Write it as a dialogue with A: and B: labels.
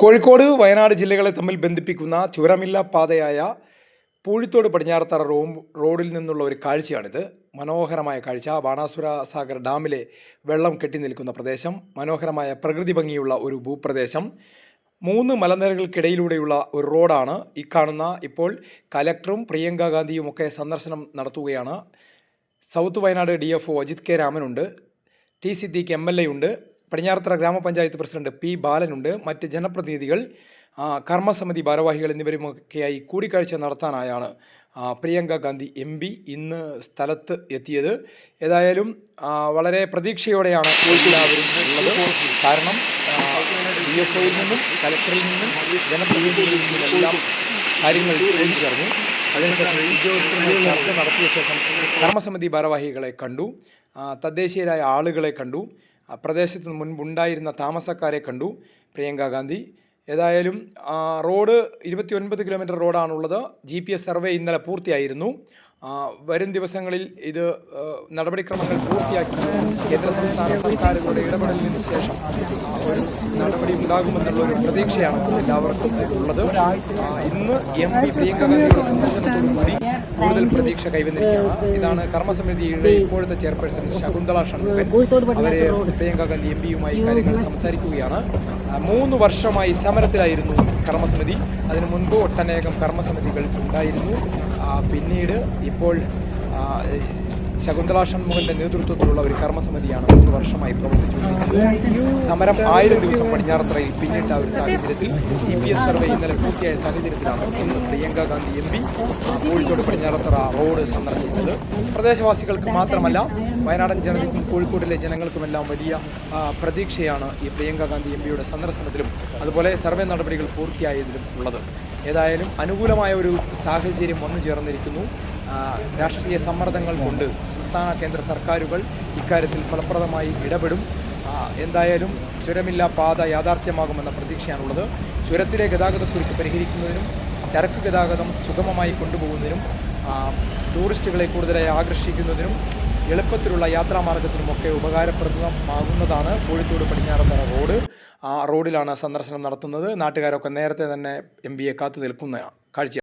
A: കോഴിക്കോട് വയനാട് ജില്ലകളെ തമ്മിൽ ബന്ധിപ്പിക്കുന്ന ചുരമില്ല പാതയായ പൂഴിത്തോട് പടിഞ്ഞാറത്തറ റോ റോഡിൽ നിന്നുള്ള ഒരു കാഴ്ചയാണിത്. മനോഹരമായ കാഴ്ച. ബാണാസുര സാഗർ ഡാമിലെ വെള്ളം കെട്ടി നിൽക്കുന്ന പ്രദേശം. മനോഹരമായ പ്രകൃതി ഭംഗിയുള്ള ഒരു ഭൂപ്രദേശം. മൂന്ന് മലനിരകൾക്കിടയിലൂടെയുള്ള ഒരു റോഡാണ് ഈ ഇപ്പോൾ കലക്ടറും പ്രിയങ്ക ഗാന്ധിയും ഒക്കെ സന്ദർശനം നടത്തുകയാണ്. South Wayanad D F O Ajith K രാമനുണ്ട്. T Siddique M L A ഉണ്ട്. പടിഞ്ഞാറത്തറ ഗ്രാമപഞ്ചായത്ത് പ്രസിഡന്റ് പി ബാലനുണ്ട്. മറ്റ് ജനപ്രതിനിധികൾ കർമ്മസമിതി ഭാരവാഹികൾ എന്നിവരുമൊക്കെയായി കൂടിക്കാഴ്ച നടത്താനായാണ് പ്രിയങ്ക ഗാന്ധി എം പി ഇന്ന് സ്ഥലത്ത് എത്തിയത്. ഏതായാലും വളരെ പ്രതീക്ഷയോടെയാണ് ഉള്ളത്. കാരണം ഡി ഒയിൽ നിന്നും കലക്ടറിൽ നിന്നും ജനപ്രതിനിധികളിൽ നിന്നുമെല്ലാം കാര്യങ്ങൾ ചോദിച്ചറിഞ്ഞു. അതിനുശേഷം ഉദ്യോഗസ്ഥരുമായി ചർച്ച നടത്തിയ ശേഷം കർമ്മസമിതി ഭാരവാഹികളെ കണ്ടു. തദ്ദേശീയരായ ആളുകളെ കണ്ടു. പ്രദേശത്ത് മുൻപുണ്ടായിരുന്ന താമസക്കാരെ കണ്ടു പ്രിയങ്ക ഗാന്ധി. ഏതായാലും റോഡ് ഇരുപത്തി ഒൻപത് കിലോമീറ്റർ റോഡാണുള്ളത്. ജി പി എസ് സർവേ ഇന്നലെ പൂർത്തിയായിരുന്നു. വരും ദിവസങ്ങളിൽ ഇത് നടപടിക്രമങ്ങൾ പൂർത്തിയാക്കി കേന്ദ്ര സംസ്ഥാന സർക്കാരുകളുടെ ഇടപെടലിന് ശേഷം ഒരു നടപടി ഉണ്ടാകുമെന്നുള്ള ഒരു പ്രതീക്ഷയാണ് എല്ലാവർക്കും ഉള്ളത്. ഇന്ന് എം പി പ്രിയങ്ക ഗാന്ധിയുടെ സന്ദർശനത്തോടുകൂടി കൂടുതൽ പ്രതീക്ഷ കൈവന്നിരിക്കുകയാണ്. ഇതാണ് കർമ്മസമിതിയുടെ ഇപ്പോഴത്തെ ചെയർപേഴ്സൺ ശകുന്തള ഷൺമുഖൻ. അവരെ പ്രിയങ്ക ഗാന്ധി എം പിയുമായി കാര്യങ്ങൾ സംസാരിക്കുകയാണ്. മൂന്ന് വർഷമായി സമരത്തിലായിരുന്നു കർമ്മസമിതി. അതിനു മുൻപ് ഒട്ടനേകം കർമ്മസമിതികൾ ഉണ്ടായിരുന്നു. പിന്നീട് ഇപ്പോൾ ശകുന്തള ഷൺമുഖന്റെ നേതൃത്വത്തിലുള്ള ഒരു കർമ്മസമിതിയാണ് മൂന്ന് വർഷമായി പ്രവർത്തിച്ചുകൊണ്ടിരിക്കുന്നത്. സമരം ആയിരം ദിവസം പടിഞ്ഞാറത്തറയിൽ പിന്നിട്ട ഒരു സാഹചര്യത്തിൽ ഇ പി എസ് സർവേ ഇന്നലെ പൂർത്തിയായ സാഹചര്യത്തിലാണ് ഇന്ന് Priyanka Gandhi M P Kozhikode Padinjarathara road സന്ദർശിച്ചത്. പ്രദേശവാസികൾക്ക് മാത്രമല്ല വയനാടൻ ജനതയ്ക്കും കോഴിക്കോടിലെ ജനങ്ങൾക്കുമെല്ലാം വലിയ പ്രതീക്ഷയാണ് ഈ പ്രിയങ്ക ഗാന്ധി എം പിയുടെ സന്ദർശനത്തിലും അതുപോലെ സർവേ നടപടികൾ പൂർത്തിയായതിലും ഉള്ളത്. ഏതായാലും അനുകൂലമായ ഒരു സാഹചര്യം വന്നു ചേർന്നിരിക്കുന്നു. രാഷ്ട്രീയ സമ്മർദ്ദങ്ങൾ കൊണ്ട് സംസ്ഥാന കേന്ദ്ര സർക്കാരുകൾ ഇക്കാര്യത്തിൽ ഫലപ്രദമായി ഇടപെടും. എന്തായാലും ചുരമില്ല പാത യാഥാർത്ഥ്യമാകുമെന്ന പ്രതീക്ഷയാണുള്ളത്. ചുരത്തിലെ ഗതാഗതക്കുരുക്ക് പരിഹരിക്കുന്നതിനും ചരക്ക് ഗതാഗതം സുഗമമായി കൊണ്ടുപോകുന്നതിനും ടൂറിസ്റ്റുകളെ കൂടുതലായി ആകർഷിക്കുന്നതിനും എളുപ്പത്തിലുള്ള യാത്രാമാർഗത്തിനുമൊക്കെ ഉപകാരപ്രദമാകുന്നതാണ് കോഴിക്കോട് പടിഞ്ഞാറത്തറ റോഡ്. ആ റോഡിലാണ് സന്ദർശനം നടത്തുന്നത്. നാട്ടുകാരൊക്കെ നേരത്തെ തന്നെ എം ബിയെ കാത്തു നിൽക്കുന്ന കാഴ്ച